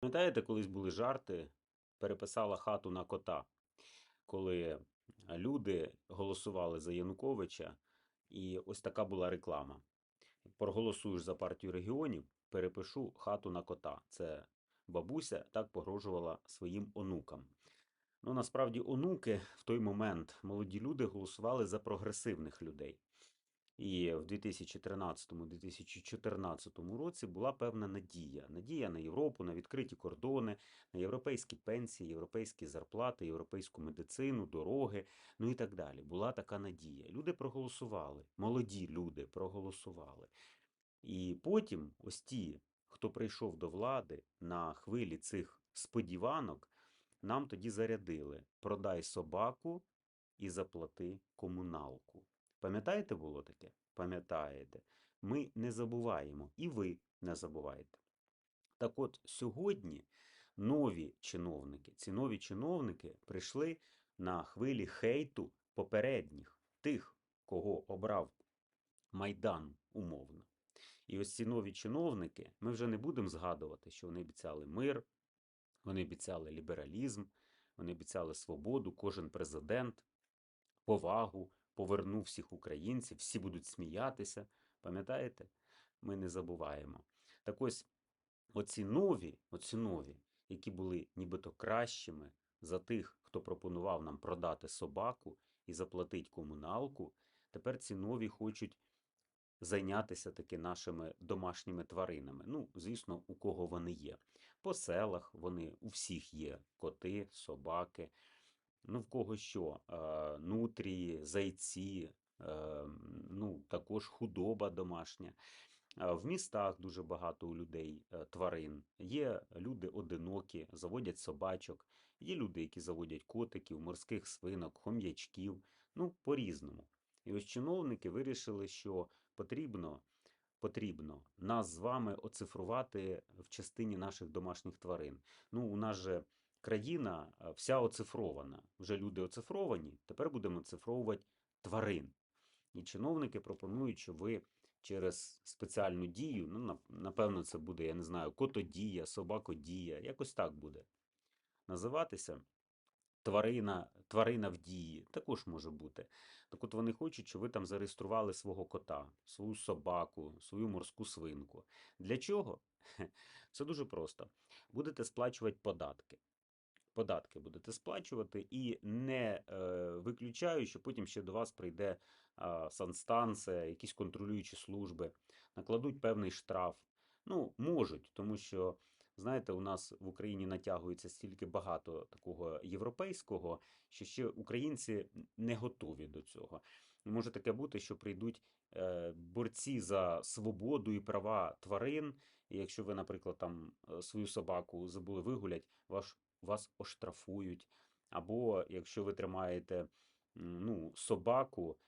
Пам'ятаєте, колись були жарти, переписала хату на кота, коли люди голосували за Януковича, і ось така була реклама. Проголосуєш за партію регіонів, перепишу хату на кота. Це бабуся так погрожувала своїм онукам. Ну, насправді, онуки в той момент молоді люди голосували за прогресивних людей. І в 2013-2014 році була певна надія. Надія на Європу, на відкриті кордони, на європейські пенсії, європейські зарплати, європейську медицину, дороги, ну і так далі. Була така надія. Люди проголосували, молоді люди проголосували. І потім ось ті, хто прийшов до влади на хвилі цих сподіванок, нам тоді зарядили: продай собаку і заплати комуналку. Пам'ятаєте, було таке? Пам'ятаєте. Ми не забуваємо, і ви не забуваєте. Так от сьогодні нові чиновники, ці нові чиновники прийшли на хвилі хейту попередніх, тих, кого обрав Майдан умовно. І ось ці нові чиновники, ми вже не будемо згадувати, що вони обіцяли мир, вони обіцяли лібералізм, вони обіцяли свободу, кожен президент, повагу, повернув всіх українців, всі будуть сміятися. Пам'ятаєте? Ми не забуваємо. Так ось оці нові, оці нові, які були нібито кращими за тих, хто пропонував нам продати собаку і заплатити комуналку, тепер ці нові хочуть зайнятися таки нашими домашніми тваринами. Ну, звісно, у кого вони є. По селах вони у всіх є коти, собаки. Ну, в кого що? Нутрії, зайці, ну, також худоба домашня. В містах дуже багато у людей е, тварин. Є люди одинокі, заводять собачок, є люди, які заводять котиків, морських свинок, хом'ячків, ну, по-різному. І ось чиновники вирішили, що потрібно, потрібно нас з вами оцифрувати в частині наших домашніх тварин. Ну, у нас же країна е, вся оцифрована. Вже люди оцифровані, тепер будемо оцифровувати тварин. І чиновники пропонують, що ви через спеціальну дію, ну, напевно, це буде, я не знаю, котодія, собакодія, якось так буде називатися. Тварина, тварина в дії також може бути. Так от вони хочуть, щоб ви там зареєстрували свого кота, свою собаку, свою морську свинку. Для чого? Це дуже просто. Будете сплачувати податки. Податки будете сплачувати і не е, виключаю, що потім ще до вас прийде санстанція, якісь контролюючі служби, накладуть певний штраф. Ну, можуть, тому що, знаєте, у нас в Україні натягується стільки багато такого європейського, що ще українці не готові до цього. Може таке бути, що прийдуть е, борці за свободу і права тварин. І якщо ви, наприклад, там е, свою собаку забули вигулять, ваш, вас оштрафують. Або якщо ви тримаєте ну, собаку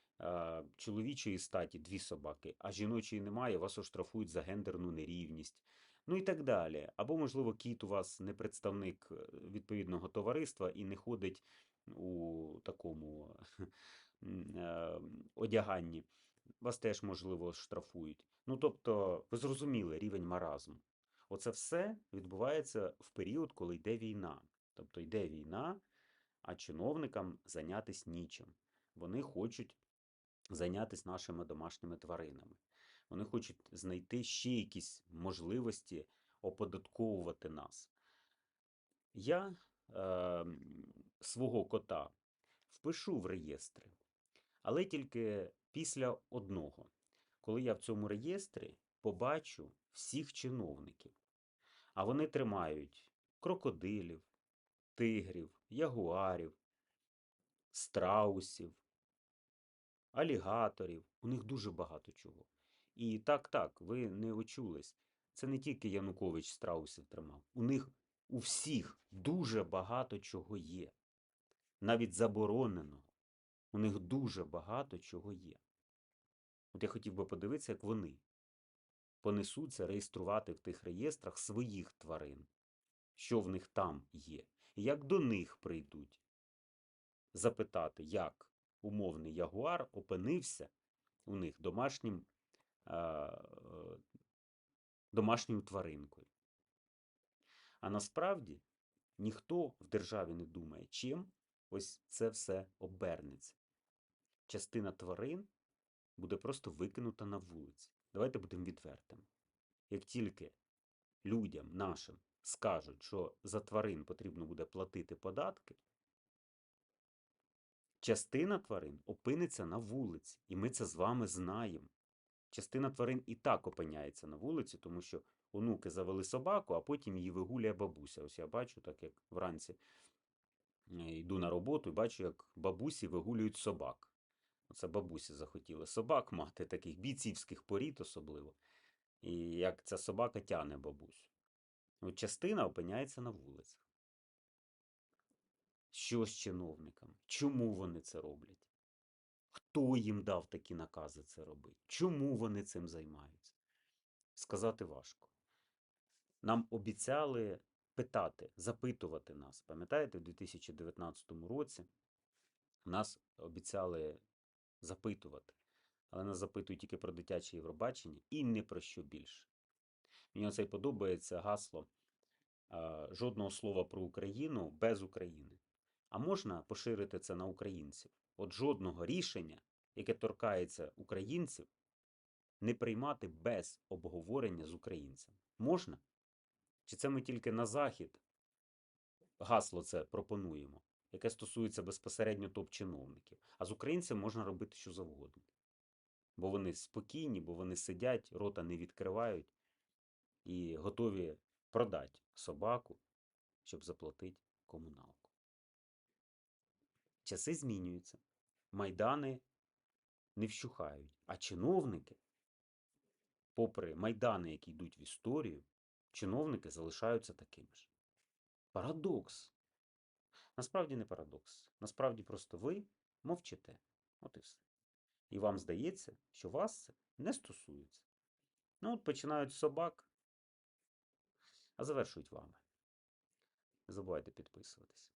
чоловічої статі, дві собаки, а жіночої немає, вас оштрафують за гендерну нерівність. Ну і так далі. Або, можливо, кіт у вас не представник е, відповідного товариства і не ходить у такому е, одяганні. Вас теж, можливо, штрафують. Ну, тобто, ви зрозуміли рівень маразму. Оце все відбувається в період, коли йде війна. Тобто йде війна, а чиновникам зайнятися нічим. Вони хочуть зайнятися нашими домашніми тваринами. Вони хочуть знайти ще якісь можливості оподатковувати нас. Я е, свого кота впишу в реєстри, але тільки після одного, коли я в цьому реєстрі побачу всіх чиновників. А вони тримають крокодилів, тигрів, ягуарів, страусів, алігаторів. У них дуже багато чого. І так, так, ви не очулись. Це не тільки Янукович страусів тримав. У них у всіх дуже багато чого є. Навіть забороненого. У них дуже багато чого є. От я хотів би подивитися, як вони понесуться реєструвати в тих реєстрах своїх тварин, що в них там є, як до них прийдуть запитати, як умовний ягуар опинився у них домашнім, е, домашньою тваринкою. А насправді ніхто в державі не думає, чим ось це все обернеться. Частина тварин буде просто викинута на вулиці. Давайте будемо відвертими. Як тільки людям нашим скажуть, що за тварин потрібно буде платити податки, частина тварин опиниться на вулиці, і ми це з вами знаємо. Частина тварин і так опиняється на вулиці, тому що онуки завели собаку, а потім її вигуляє бабуся. Ось я бачу, так як вранці е, йду на роботу і бачу, як бабусі вигулюють собак. Оце бабусі захотіли собак мати, таких бійцівських порід особливо. І як ця собака тяне бабусю. От частина опиняється на вулицях. Що з чиновниками? Чому вони це роблять? Хто їм дав такі накази це робити? Чому вони цим займаються? Сказати важко. Нам обіцяли питати, запитувати нас. Пам'ятаєте, в 2019 році нас обіцяли запитувати, але нас запитують тільки про дитяче Євробачення і не про що більше. Мені оце подобається гасло жодного слова про Україну без України. А можна поширити це на українців? От жодного рішення, яке торкається українців, не приймати без обговорення з українцями. Можна? Чи це ми тільки на захід гасло це пропонуємо, яке стосується безпосередньо топ-чиновників, а з українцями можна робити що завгодно. Бо вони спокійні, бо вони сидять, рота не відкривають і готові продати собаку, щоб заплатити комуналку. Часи змінюються, майдани не вщухають, а чиновники, попри майдани, які йдуть в історію, чиновники залишаються такими ж. Парадокс. Насправді не парадокс. Насправді просто ви мовчите. От і все. І вам здається, що вас це не стосується. Ну, от починають собак, а завершують вами. Не забувайте підписуватись.